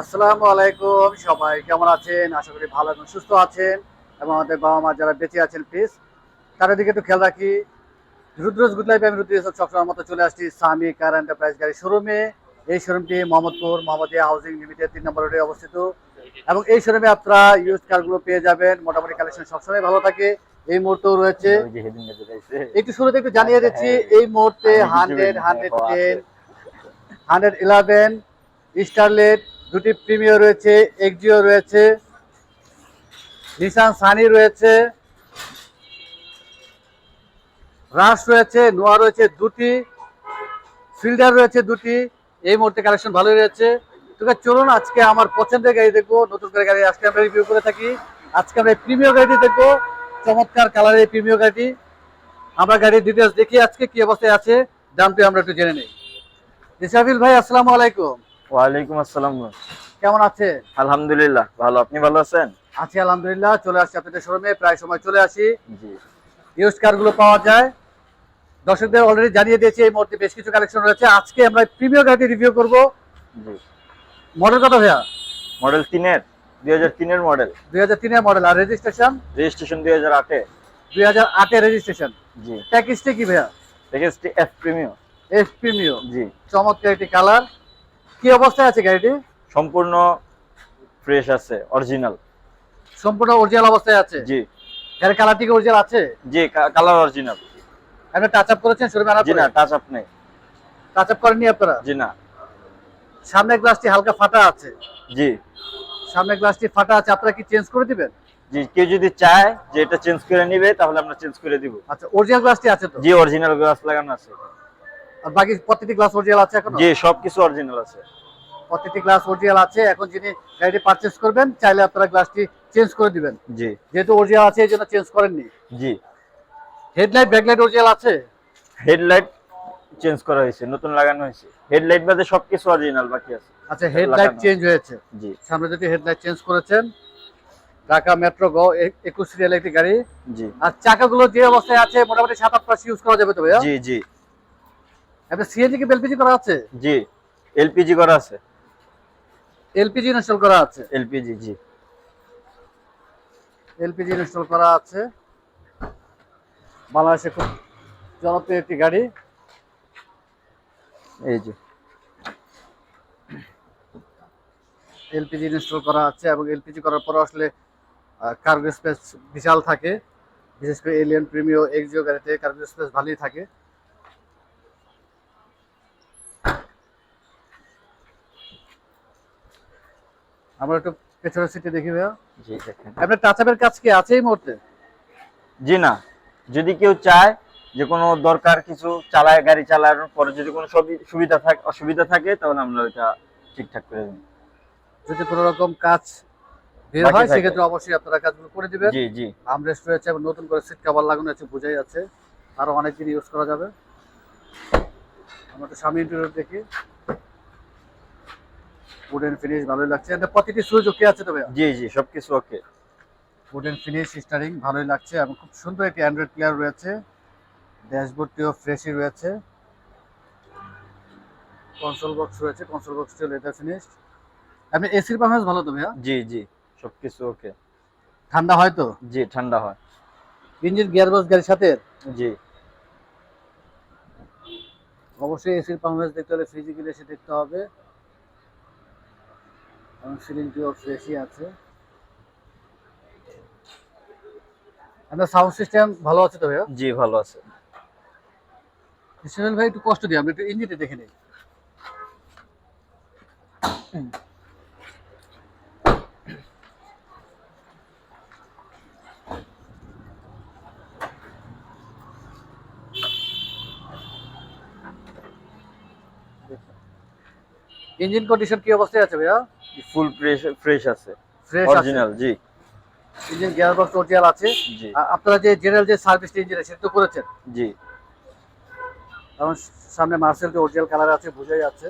আসসালামু আলাইকুম সবাই কেমন আছেন? আশা করি ভালো এবং সুস্থ আছেন এবং আমাদের বাবা মা যারা বেঁচে আছেন প্লিজ তাদের দিকে একটু খেয়াল রাখি। রুদ্রজ গুড লাইফ আমি রুদ্র সবসময় মতো চলে আসছি সামি কার এন্টারপ্রাইজ গাড়ি শোরুমে এই শোরুমটি মোহাম্মদপুর মোহাম্মদিয়া হাউজিং লিমিটেড তিন নম্বর রোডে অবস্থিত। এবং এই শোরুমে আপনারা ইউজ কারগুলো পেয়ে যাবেন। মোটামুটি কালেকশন সবসময় ভালো থাকে। এই মুহূর্তেও রয়েছে। একটু শুরুতে একটু জানিয়ে দিচ্ছি এই মুহূর্তে hundred hundred ten hundred eleven Starlet দুটি প্রিমিও রয়েছে, এক্সিও রয়েছে, নিসান সানি রয়েছে রাশ রয়েছে, নোয়া রয়েছে দুটি, ফিল্ডার রয়েছে দুটি, এই মুহূর্তে কালেকশন ভালোই রয়েছে। তোকে চলুন আজকে আমার পছন্দের গাড়ি দেখব, নতুন করে গাড়ি আজকে আমরা রিভিউ করে থাকি। আজকে আমরা প্রিমিয় গাড়িটি দেখব, চমৎকার কালারের প্রিমিয় গাড়ি আমরা গাড়ির ডিটেলস দেখি আজকে কি অবস্থায় আছে, দামটি আমরা একটু জেনে নেই। ইসাফিল ভাই, আসসালামু আলাইকুম। ওয়ালাইকুম আসসালাম কেমন আছে আলহামদুলিল্লাহ ভালো। আপনি ভালো আছেন? আছি আলহামদুলিল্লাহ। চলে আসছি আপনাদের শোরুমে প্রায় সময় চলে আসি। জি। ইউজ কারগুলো পাওয়া যায়। দর্শকদের অলরেডি জানিয়ে দিয়েছি এই মুহূর্তে বেশ কিছু কালেকশন রয়েছে। আজকে আমরা প্রিমিয়ার গাড়িটি রিভিউ করব। জি। মডেল কত ভাইয়া? মডেল তিনের দুই হাজার তিনের মডেল দুই হাজার তিনের মডেল আর রেজিস্ট্রেশন রেজিস্ট্রেশন দুই হাজার আটে। দুই হাজার আটের রেজিস্ট্রেশন জি। প্যাকেজটি কি ভাইয়া? প্যাকেজটি এফ প্রিমিয়াম এস প্রিমিও জি। চমৎকার একটি কালার কি অবস্থায় আছে গাড়িটি? সম্পূর্ণ ফ্রেশ আছে অরিজিনাল সম্পূর্ণ অরিজিনাল অবস্থায় আছে? জি। গাড়ির কালারটি কি অরিজিনাল আছে? জি কালার অরিজিনাল আপনি টাচ আপ করেছেন শোরুমে আনার জি না টাচ আপ নেই। টাচ আপ করেননি আপনারা? জি না। সামনের গ্লাসটি হালকা ফাটা আছে। জি। সামনের গ্লাসটি ফাটা আছে আপনারা কি চেঞ্জ করে দিবেন? জি কেউ যদি চায় যে এটা চেঞ্জ করে নিবে তাহলে আমরা চেঞ্জ করে দিব। আচ্ছা অরিজিনাল গ্লাসটি আছে তো? জি অরিজিনাল গ্লাস লাগানো আছে। আর বাকি প্রত্যেকটি গ্লাস অরিজিনাল আছে এখন? জি সবকিছু অরিজিনাল আছে। প্রত্যেকটি গ্লাস অরিজিনাল আছে। এখন যিনি গাড়িটি পারচেজ করবেন চাইলে আপনারা গ্লাসটি চেঞ্জ করে দিবেন। জি। যেহেতু অরিজিনাল আছে এই জন্য চেঞ্জ করেননি। জি। হেডলাইট ব্যাকলাইট অরিজিনাল আছে? হেডলাইট চেঞ্জ করা হয়েছে নতুন লাগানো হয়েছে। হেডলাইট বাদে সবকিছু অরিজিনাল বাকি আছে। আচ্ছা হেডলাইট চেঞ্জ হয়েছে। জি। সামনে যদি হেডলাইট চেঞ্জ করেছেন। ঢাকা মেট্রো গো একুশ সিরিয়াল একটি গাড়ি। জি। আর চাকাগুলো যে অবস্থায় আছে মোটামুটি সাত আট মাস ইউজ করা যাবে তো ভাইয়া? জি জি। আপনি সিএনজি কি এলপিজি করা আছে? জি এলপিজি করা আছে। এলপিজি ইনস্টল করা আছে? এলপিজি জি। এলপিজি ইনস্টল করা আছে। বাংলাদেশে খুব জনপ্রিয় একটি গাড়ি। এই যে। এলপিজি ইনস্টল করা আছে এবং এলপিজি করার পর আসলে কার্গো স্পেস বিশাল থাকে। বিশেষ করে এলিয়ান প্রিমিও এক্সিও গাড়িতে কার্গো স্পেস ভালোই থাকে। আমরা একটু পেছনের সিটে দেখি ভাইয়া। জি দেখেন। আপনার টাচাপের কাজ কি আছে এই মুহূর্তে? জি না। যদি কেউ চায় যে কোনো দরকার কিছু চালায় গাড়ি চালানোর পরে যদি কোনো সুবিধা থাকে অসুবিধা থাকে তাহলে আমরা ওইটা ঠিকঠাক করে দিই যদি কোনো রকম কাজ বের হয় সেক্ষেত্রে অবশ্যই আপনারা কাজগুলো করে দিবেন। জি জি। আমরেস্ট রয়েছে এবং নতুন করে সিট কভার লাগানো আছে বোঝাই আছে আরও অনেক দিন ইউজ করা যাবে। আমরা তো সামনে ইন্টারভিউ দেখি। উডেন ফিনিশ ভালোই লাগছে। এটা প্রতিটি সুইচ ওকে আছে তবে জি জি সবকিছু ওকে উডেন ফিনিশ স্টারিং ভালোই লাগছে এবং খুব সুন্দর একটি অ্যান্ড্রয়েড প্লেয়ার রয়েছে। ড্যাশবোর্ডটিও ফ্রেশই রয়েছে। কনসোল বক্স রয়েছে কনসোল বক্সটিও লেদার ফিনিশ আপনি এসির পারফরমেন্স ভালো তো ভাইয়া? জি জি সবকিছু ওকে ঠান্ডা হয় তো? জি ঠান্ডা হয়। ইঞ্জিন গিয়ার বক্স গাড়ির সাথে? জি। অবশ্যই এসির পারফরমেন্স দেখতে হলে ফিজিক্যালি এসে দেখতে হবে। এবং সিলিংটিও ফ্রেশই আছে। আপনার সাউন্ড সিস্টেম ভালো আছে তো ভাইয়া? জি ভালো আছে। সুনীল ভাই একটু কষ্ট দিই আমরা একটু ইঞ্জিনটা দেখে নিই। ইঞ্জিন কন্ডিশন কি অবস্থায় আছে ভাইয়া? ফুল ফ্রেশ ফ্রেশ আছে। ফ্রেশ অরিজিনাল জি। ইঞ্জিন গিয়ার বক্স অরিজিনাল আছে। জি। আপনারা যে জেনারেল যে সার্ভিস ইঞ্জিন সেটা তো করেছেন? জি। কারণ সামনে মার্সেল যে অরিজিনাল কালার আছে বোঝাই যাচ্ছে।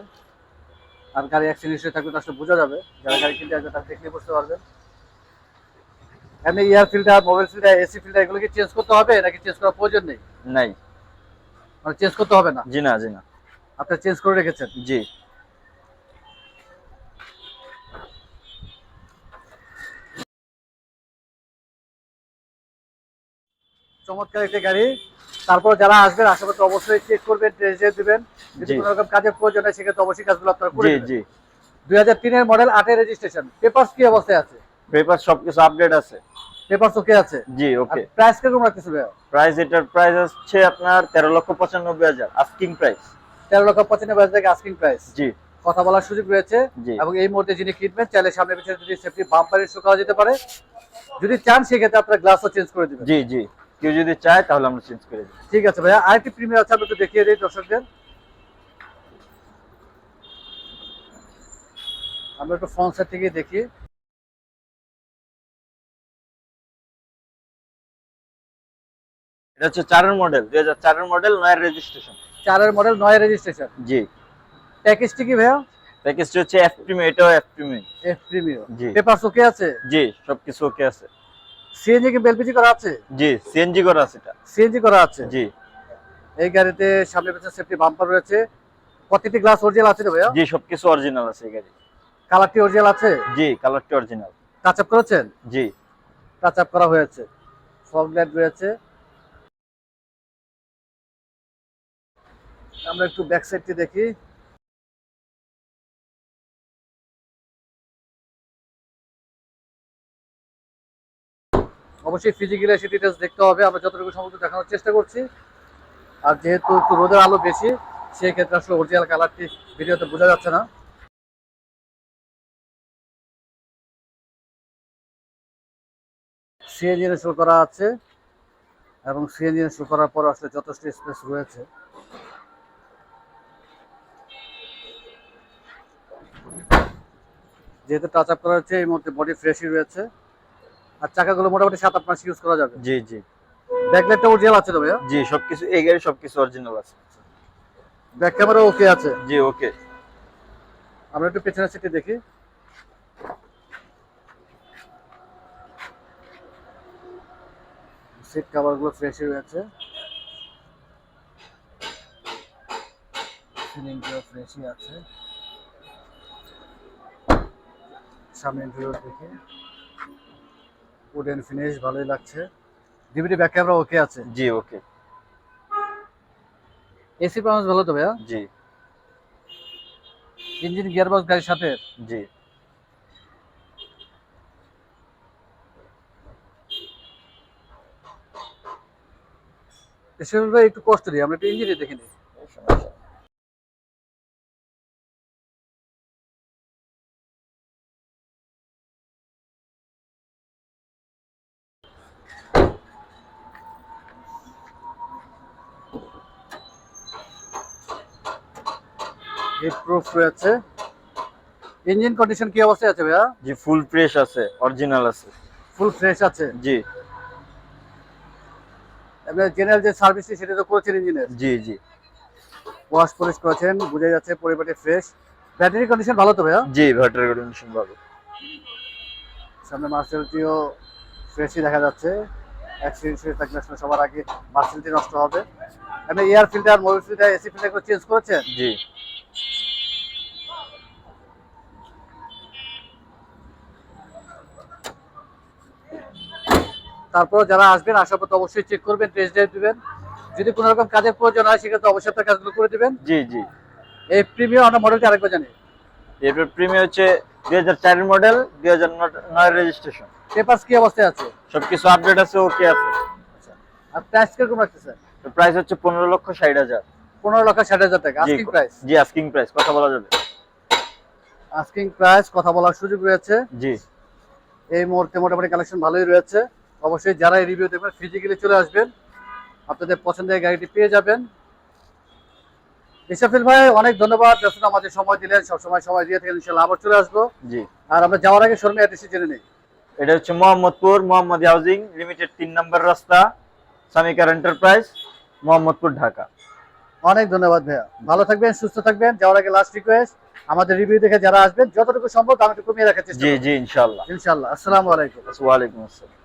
আর গাড়ি অ্যাক্সিডেন্ট হিসেবে থাকলে তো আসলে বোঝা যাবে। যারা গাড়ি কিনতে আসবে তারা দেখলে বুঝতে পারবেন এমনি air filter mobile filter AC filter এগুলো কি চেঞ্জ করতে হবে? নাকি চেঞ্জ করার প্রয়োজন নেই? নাই। মানে চেঞ্জ করতে হবে না? জি না জি না। আপনারা চেঞ্জ করে রেখেছেন? জি। চমৎকার একটি গাড়ি। তারপর যারা আসবেন আশেপাশে অবশ্যই চেক করবেন টেস্ট দিবেন। যদি কোনো রকম কাজের প্রয়োজন হয় সেক্ষেত্রে অবশ্যই কাজগুলো আপনারা করে জি জি। দুই হাজার তিনের মডেল আটের রেজিস্ট্রেশন পেপারস কি অবস্থায় আছে? পেপার সবকিছু আপডেট আছে। পেপারস ওকে আছে? জি ওকে প্রাইস কীরকম রাখতেছে ভাইয়া? প্রাইস এটার প্রাইস হচ্ছে আপনার তেরো লক্ষ পঁচানব্বই হাজার আস্কিং প্রাইস তেরো লক্ষ পঁচানব্বই হাজার আস্কিং প্রাইস জি। কথা বলার সুযোগ রয়েছে এবং এই মুহূর্তে যিনি কিনবেন চাইলে সামনে পিছনে যদি সেফটি যেতে পারে। যদি চান সেক্ষেত্রে আপনার গ্লাসও চেঞ্জ করে দিবেন। জি জি। কেউ যদি চায় তাহলে আমরা চেঞ্জ করে দিই। ঠিক আছে ভাইয়া আরেকটি প্রিমিয়ার আছে আমি একটু দেখিয়ে দিই দর্শকদের। আমরা একটু ফোন সাইড থেকে দেখি। এটা হচ্ছে চারের মডেল দুই হাজার চারের মডেল নয়ের রেজিস্ট্রেশন চারের মডেল নয় রেজিস্ট্রেশন জি। প্যাকেজটি কি ভাইয়া? প্যাকেজটা হচ্ছে এফ প্রিমিয়াম এটাও এফ প্রিমিয়াম এফ প্রিমিয়ার জি। পেপারস ওকে আছে? জি সবকিছু ওকে আছে। সিএনজি কি বেলপিজি করা আছে? জি সিএনজি করা আছে এটা। সিএনজি করা আছে? জি। এই গাড়িতে সামনে পিছনে সেফটি বাম্পার রয়েছে। প্রতিটি গ্লাস অরিজিনাল আছে তো ভাইয়া? জি সবকিছু অরিজিনাল আছে এই গাড়ি কালারটি অরিজিনাল আছে? জি কালারটা অরিজিনাল টাচ আপ করেছেন? জি। টাচ আপ করা হয়েছে। ফগ লাইট রয়েছে। আমরা একটু ব্যাক সাইডটি দেখি। অবশ্যই ফিজিক্যালি এসে ডিটেলস দেখতে হবে। আমরা যতটুকু সম্ভব দেখানোর চেষ্টা করছি। আর যেহেতু একটু রোদের আলো বেশি সেই ক্ষেত্রে আসলে অরিজিনাল কালারটি ভিডিওতে বোঝা যাচ্ছে না। সিএনজি ইনস্টল করা আছে এবং সিএনজি ইনস্টল করার পর আসলে যথেষ্ট স্পেস রয়েছে। যেহেতু টাচ আপ করা হচ্ছে, এই মুহূর্তে বডি ফ্রেশই রয়েছে। আর চাকাগুলো মোটামুটি সাত আট মাস ইউজ করা যাবে। জি জি। ব্যাকলাইটটা অরিজিনাল আছে তো ভাইয়া? জি সবকিছু এই গাড়ি সবকিছু অরিজিনাল আছে। ব্যাক ক্যামেরা ওকে আছে? জি ওকে আমরা একটু পেছনের সিটে দেখি। সিট কভারগুলো ফ্রেশই রয়েছে সিলিংগুলো ফ্রেশই আছে। সামনে ইন্টারিয়র দেখি। উডেন ফিনিশ ভালোই লাগছে। ডিভিডি ব্যাক ক্যামেরা ওকে আছে? জি ওকে এসি পারফরমেন্স ভালো তো ভাইয়া? জি। ইঞ্জিন গিয়ারবক্স গাড়ির সাথে? জি। এসে ভাই একটু কষ্ট দিই আমরা একটু ইঞ্জিনে দেখে নিই। হিট প্রুফ রয়েছে। ইঞ্জিন কন্ডিশন কি অবস্থায় আছে ভাইয়া? জি ফুল ফ্রেশ আছে অরিজিনাল আছে। ফুল ফ্রেশ আছে? জি। এবার জেনারেল যে সার্ভিসটি সেটা তো করেছেন ইঞ্জিনের জি জি। ওয়াশ পলিশ করেছেন বোঝা যাচ্ছে পরিপাটি ফ্রেশ ব্যাটারি কন্ডিশন ভালো তো ভাইয়া? জি ব্যাটারি কন্ডিশন ভালো। সামনে মার্সেলটিও ফ্রেশই দেখা যাচ্ছে। অ্যাক্সিডেন্ট ফ্রেশ থাকলে আসলে সবার আগে মার্সেলটি নষ্ট হবে। এমনি air filter Mobil filter AC filter change করেছেন? জি। তারপর যারা আসবেন আসার পর অবশ্যই চেক করবেন টেস্ট ড্রাইভ দিবেন। যদি কোনো রকম কাজের প্রয়োজন হয় সেক্ষেত্রে অবশ্যই আপনার কাজগুলো করে দিবেন। জি জি। এই প্রিমিয়াম আমরা মডেলটি আরেকবার জানি। এরপর প্রিমিয়ার হচ্ছে দুই হাজার চারের মডেল দুই হাজার নয় রেজিস্ট্রেশন পেপারস কি অবস্থায় আছে? সবকিছু আপডেট আছে ওকে আছে। আর প্রাইস কীরকম তো প্রাইস হচ্ছে পনেরো লক্ষ ষাট হাজার। পনেরো লক্ষ ষাট হাজার টাকা আস্কিং প্রাইস জি আস্কিং প্রাইস কথা বলা যাবে। আস্কিং প্রাইস কথা বলার সুযোগ রয়েছে। জি। এই মুহূর্তে মোটামুটি কালেকশন ভালোই রয়েছে। অবশ্যই যারা এই রিভিউ দেখবেন ফিজিক্যালি চলে আসবেন আপনাদের পছন্দের গাড়িটি পেয়ে যাবেন। ইসাফিল ভাই অনেক ধন্যবাদ আমাদের সময় দিলেন সবসময় সময় দিয়ে থাকেন ইনশাল্লাহ আবার চলে আসব। জি। আর আমরা যাওয়ার আগে শোরুমে অ্যাড্রেসটি জেনে নিই। এটা হচ্ছে মোহাম্মদপুর মোহাম্মদ হাউজিং লিমিটেড তিন নম্বর রাস্তা সামিকার এন্টারপ্রাইজ মোহাম্মদপুর ঢাকা। অনেক ধন্যবাদ ভাইয়া। ভালো থাকবেন সুস্থ থাকবেন যাওয়ার আগে লাস্ট রিকোয়েস্ট আমাদের রিভিউ দেখে যারা আসবেন যতটুকু সম্ভব একটু কমিয়ে রাখার চেষ্টা জি জি ইনশাল্লাহ ইনশাল্লাহ আসসালামু আলাইকুম। ওয়ালাইকুম আসসালাম।